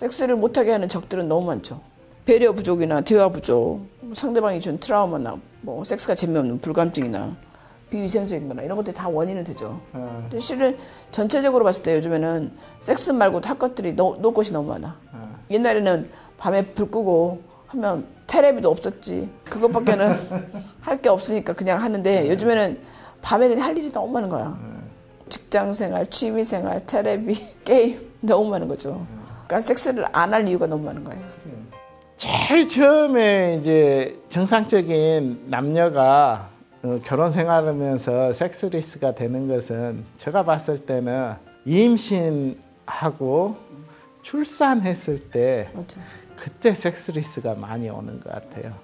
섹스를 못하게 하는 적들은 너무 많죠. 배려 부족이나 대화 부족, 뭐 상대방이 준 트라우마나 뭐 섹스가 재미없는 불감증이나 비위생적인 거나 이런 것들이 다 원인은 되죠. 어, 근데 실은 전체적으로 봤을 때 요즘에는 섹스 말고도 할 것들이 노, 놀 곳이 너무 많아. 어. 옛날에는 밤에 불 끄고 하면 테레비도 없었지. 그것밖에는 할 게 없으니까 그냥 하는데 요즘에는 밤에 그냥 할 일이 너무 많은 거야. 직장 생활, 취미 생활, 테레비, 게임 너무 많은 거죠. 그러니까 섹스를 안 할 이유가 너무 많은 거예요. 제일 처음에 이제 정상적인 남녀가 어, 결혼 생활하면서 섹스리스가 되는 것은 제가 봤을 때는 임신하고 출산했을 때 맞죠. 그때 섹스리스가 많이 오는 것 같아요.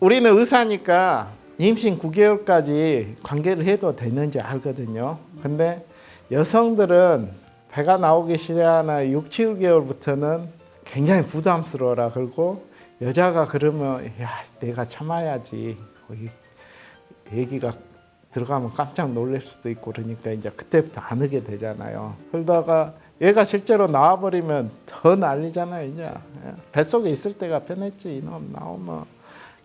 우리는 의사니까 임신 9개월까지 관계를 해도 되는지 알거든요. 근데 여성들은 배가 나오기 시작하나 6, 7개월부터는 굉장히 부담스러워라 그러고 여자가 그러면 야 내가 참아야지 거기 얘기가 들어가면 깜짝 놀랄 수도 있고 그러니까 이제 그때부터 안 하게 되잖아요. 그러다가 얘가 실제로 나와버리면 더 난리잖아요. 이제 예. 뱃속에 있을 때가 편했지 이놈 나오면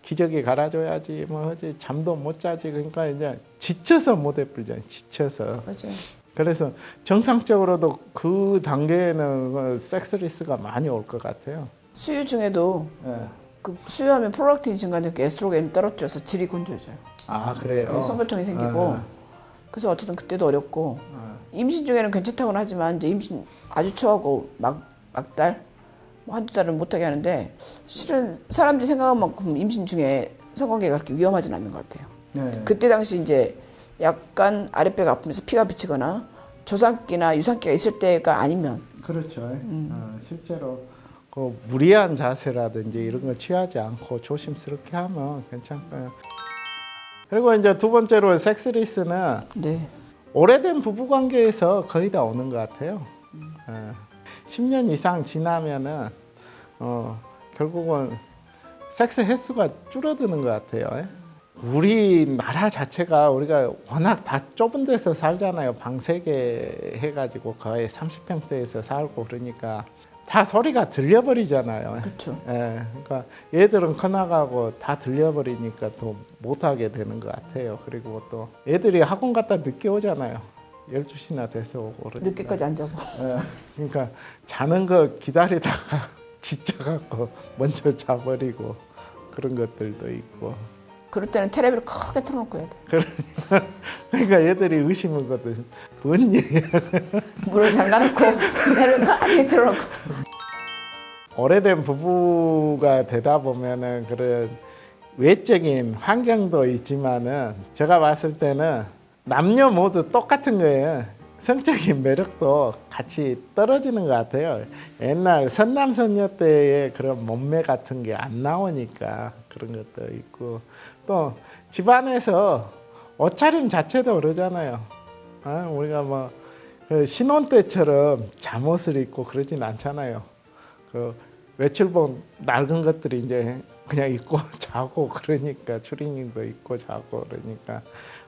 기저귀 갈아줘야지 뭐 하지 잠도 못 자지 그러니까 이제 지쳐서 못 해불잖아요. 지쳐서 맞아요. 그래서 정상적으로도 그 단계에는 그 섹스리스가 많이 올 것 같아요. 수유 중에도 예. 그 수유하면 프롤락틴 증가되니까 에스트로겐 떨어뜨려서 질이 건조해져요. 아 그래요. 성교통이 생기고 어. 그래서 어쨌든 그때도 어렵고 어. 임신 중에는 괜찮다고는 하지만 이제 임신 아주 초하고 막 막달 뭐 한두 달은 못하게 하는데 실은 사람들이 생각한 만큼 임신 중에 성관계가 그렇게 위험하진 않는 것 같아요. 네. 그때 당시 이제 약간 아랫배가 아프면서 피가 비치거나 조상기나 유산기가 있을 때가 아니면 그렇죠. 어, 실제로 그 무리한 자세라든지 이런 걸 취하지 않고 조심스럽게 하면 괜찮을 거예요. 그리고 이제 두 번째로 섹스리스는 네 오래된 부부 관계에서 거의 다 오는 것 같아요. 어, 10년 이상 지나면은 어, 결국은 섹스 횟수가 줄어드는 것 같아요. 우리나라 자체가 우리가 워낙 다 좁은 데서 살잖아요. 방 세 개 해가지고 거의 30평대에서 살고 그러니까 다 소리가 들려버리잖아요. 그렇죠. 예, 그러니까 얘들은 커나가고 다 들려버리니까 또 못하게 되는 것 같아요. 그리고 또 애들이 학원 갔다 늦게 오잖아요. 12시나 돼서 오고 그러니까. 늦게까지 안 자고 예, 그러니까 자는 거 기다리다가 지쳐갖고 먼저 자버리고 그런 것들도 있고 그럴 때는 텔레비를 크게 틀어놓고 해야 돼. 그러니까 애들이 의심하거든 뭔 일이야 문을 잠가놓고 텔레비를 크게 틀어놓고 오래된 부부가 되다 보면은 그런 외적인 환경도 있지만은 제가 봤을 때는 남녀 모두 똑같은 거예요. 성적인 매력도 같이 떨어지는 것 같아요. 옛날 선남선녀 때의 그런 몸매 같은 게 안 나오니까 그런 것도 있고 또 집안에서 옷차림 자체도 그러잖아요. 아, 우리가 뭐그 신혼 때처럼 잠옷을 입고 그러진 않잖아요. 그 외출복 낡은 것들이 이제 그냥 입고 자고 그러니까 추리닝도 입고 자고 그러니까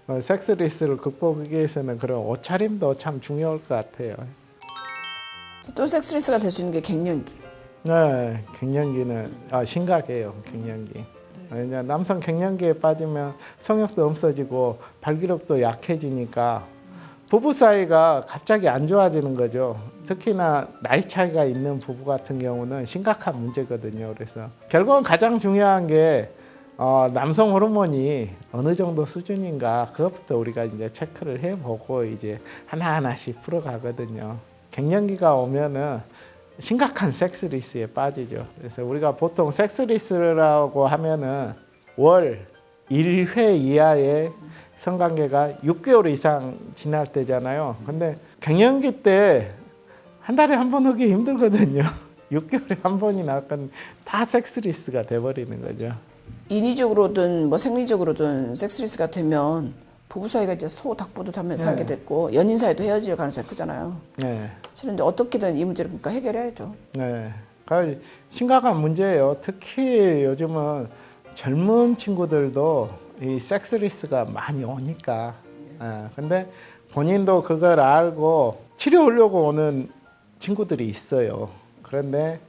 어, 섹스리스를 극복하기 위해서는 그런 옷차림도 참 중요할 것 같아요. 또 섹스리스가 될 수 있는 게 갱년기. 네, 갱년기는 아, 심각해요. 갱년기. 왜냐 남성 갱년기에 빠지면 성욕도 없어지고 발기력도 약해지니까 부부 사이가 갑자기 안 좋아지는 거죠. 특히나 나이 차이가 있는 부부 같은 경우는 심각한 문제거든요. 그래서 결국은 가장 중요한 게 어, 남성 호르몬이 어느 정도 수준인가 그것부터 우리가 이제 체크를 해보고 이제 하나 하나씩 풀어가거든요. 갱년기가 오면은 심각한 섹스리스에 빠지죠. 그래서 우리가 보통 섹스리스라고 하면은 월 1회 이하의 성관계가 6개월 이상 지날 때잖아요. 근데 갱년기 때 한 달에 한번 하기 힘들거든요. 6개월에 한 번이나 그건 다 섹스리스가 돼버리는 거죠. 인위적으로든 뭐 생리적으로든 섹스리스가 되면 부부 사이가 이제 소닥부듯하면서 네. 살게 됐고 연인 사이도 헤어질 가능성이 크잖아요. 네. 이제 어떻게든 이 문제를 그러니까 해결해야죠. 네. 그러니까 심각한 문제예요. 특히 요즘은 젊은 친구들도 이 섹스리스가 많이 오니까. 예. 근데 본인도 그걸 알고 치료하려고 오는 친구들이 있어요. 그런데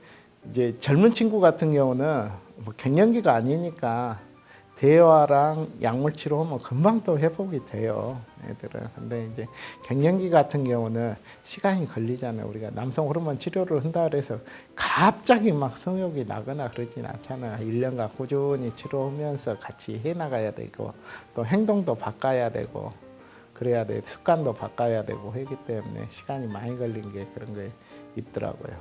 이제 젊은 친구 같은 경우는 뭐 갱년기가 아니니까 대화랑 약물 치료하면 금방 또 회복이 돼요. 애들은. 근데 이제 갱년기 같은 경우는 시간이 걸리잖아요. 우리가 남성 호르몬 치료를 한다 그래서 갑자기 막 성욕이 나거나 그러진 않잖아요. 1년간 꾸준히 치료하면서 같이 해 나가야 되고 또 행동도 바꿔야 되고 그래야 돼. 습관도 바꿔야 되고 하기 때문에 시간이 많이 걸린 게 그런 게 있더라고요.